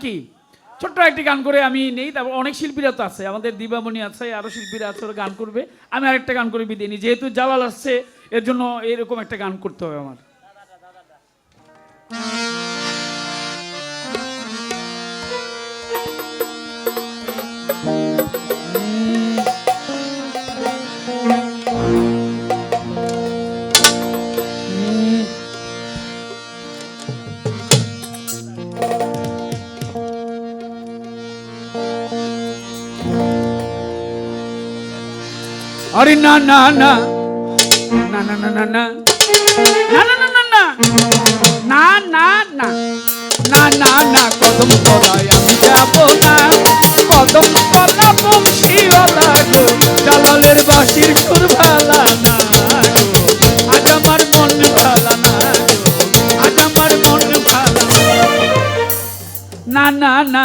নাকি ছোট্ট একটি গান করে আমি নেই, তারপর অনেক শিল্পীরা তো আছে, আমাদের দিবামণি আছে আরও শিল্পীরা আছে, ওরা গান করবে। আমি আরেকটা গান করে বিদিয়ে নিই, যেহেতু জালাল আসছে, এর জন্য এরকম একটা গান করতে হবে আমার। আরে না না না না না না না না না না না না না না না না না না কদম তলায় আমি যাব না কদম তলা বংশীওয়ালা গো জালালের বাসির সুর ভালা না আজ আমার মন ভালা না আজ আমার মন ভালা না না না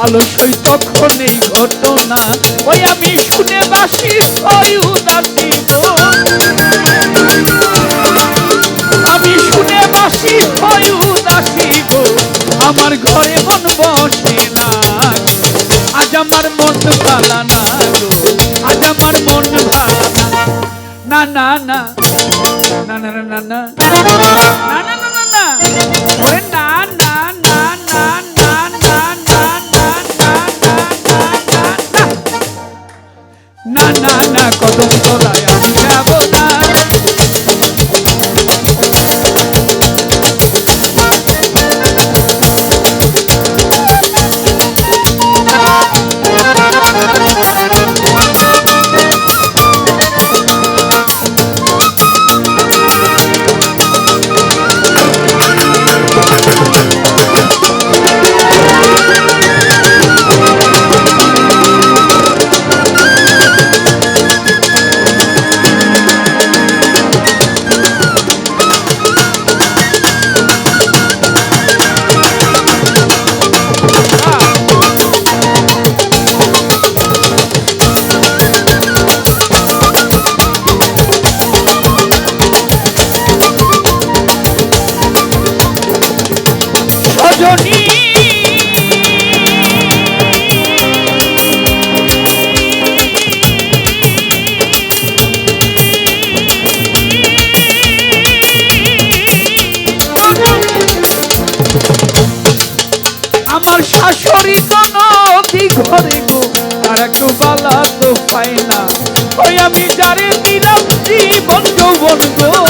গো আলস্যই তখন এই ঘটনা? ওই আমি শুনে বাসি ওই উদাসী আমি শুনে বাসি ওই উদাসী গো আমার ঘরে মন বসে না আজ আমার মন ভালা না গো। আজ আমার মন ভালা না না না। গো আর একটু বালা তো পাই না। ওই আমি যারে দিলাম জীবন যৌবন গো।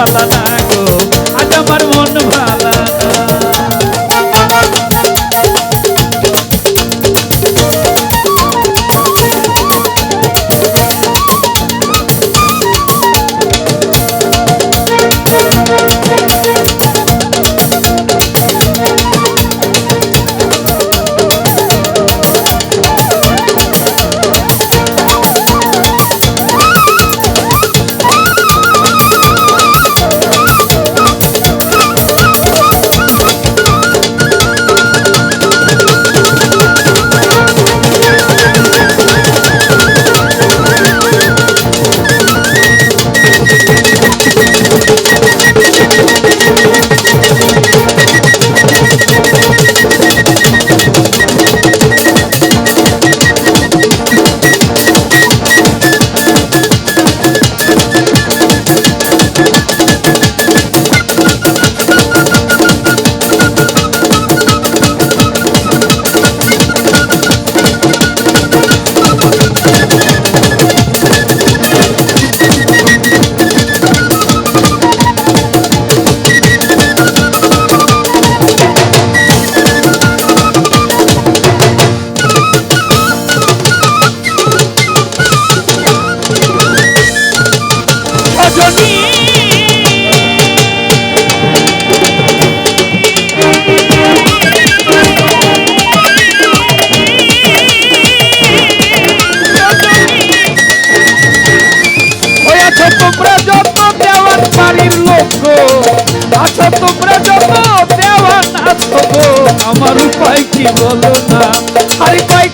জ্বালানা আছো তোমরা যত দেওয়া না আমার উপায় কি বলো না? আর উপায়